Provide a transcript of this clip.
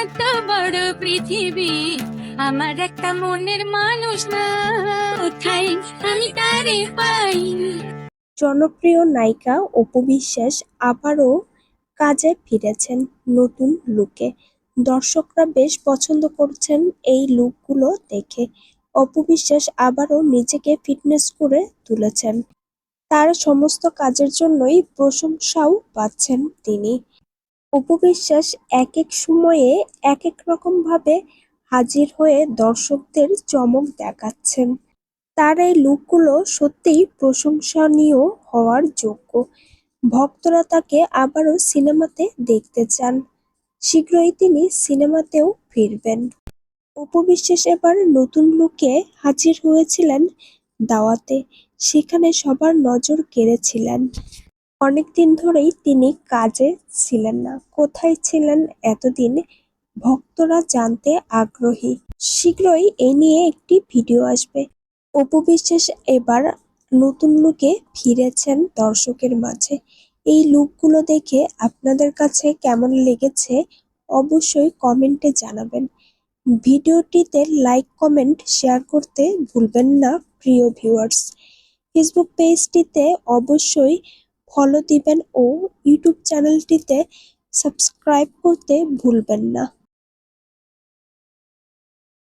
এত বড় পৃথিবী। আমার একটা মনের মানুষ না কোথায় আমি তারে পাই। জনপ্রিয় নায়িকা অপু বিশ্বাস আবারও কাজে ফিরেছেন নতুন লুকে। দর্শকরা বেশ পছন্দ করছেন এই লুকগুলো দেখে। অপু বিশ্বাস আবারও নিজেকে ফিটনেস করে তুলেছেন। তার সমস্ত কাজের জন্যই প্রশংসাও পাচ্ছেন তিনি। অপু বিশ্বাস এক এক সময়ে এক এক রকম ভাবে হাজির হয়ে দর্শকদের চমক দেখাচ্ছেন। তার এই লুকগুলো সত্যিই প্রশংসনীয় হওয়ার যোগ্য। ভক্তরা তাকে আবারও সিনেমাতে দেখতে চান। শীঘ্রই তিনি সিনেমাতেও ফিরবেন। অপু বিশ্বাস এবার নতুন লুকে হাজির হয়েছিলেন দাওয়াতে। সেখানে সবার নজর কেড়েছিলেন। অনেকদিন ধরেই তিনি কাজে ছিলেন না। কোথায় ছিলেন এতদিন ভক্তরা জানতে আগ্রহী। শীঘ্রই এ নিয়ে একটি ভিডিও আসবে। অপু বিশ্বাস এবার নতুন লুকে ফিরেছেন দর্শকের মাঝে। এই লুকগুলো দেখে আপনাদের কাছে কেমন লেগেছে অবশ্যই কমেন্টে জানাবেন। ভিডিওটিতে লাইক, কমেন্ট, শেয়ার করতে ভুলবেন না, প্রিয় ভিউয়ার্স। ফেসবুক পেজটিতে অবশ্যই ফলো দিবেন ও ইউটিউব চ্যানেলটিতে সাবস্ক্রাইব করতে ভুলবেন না।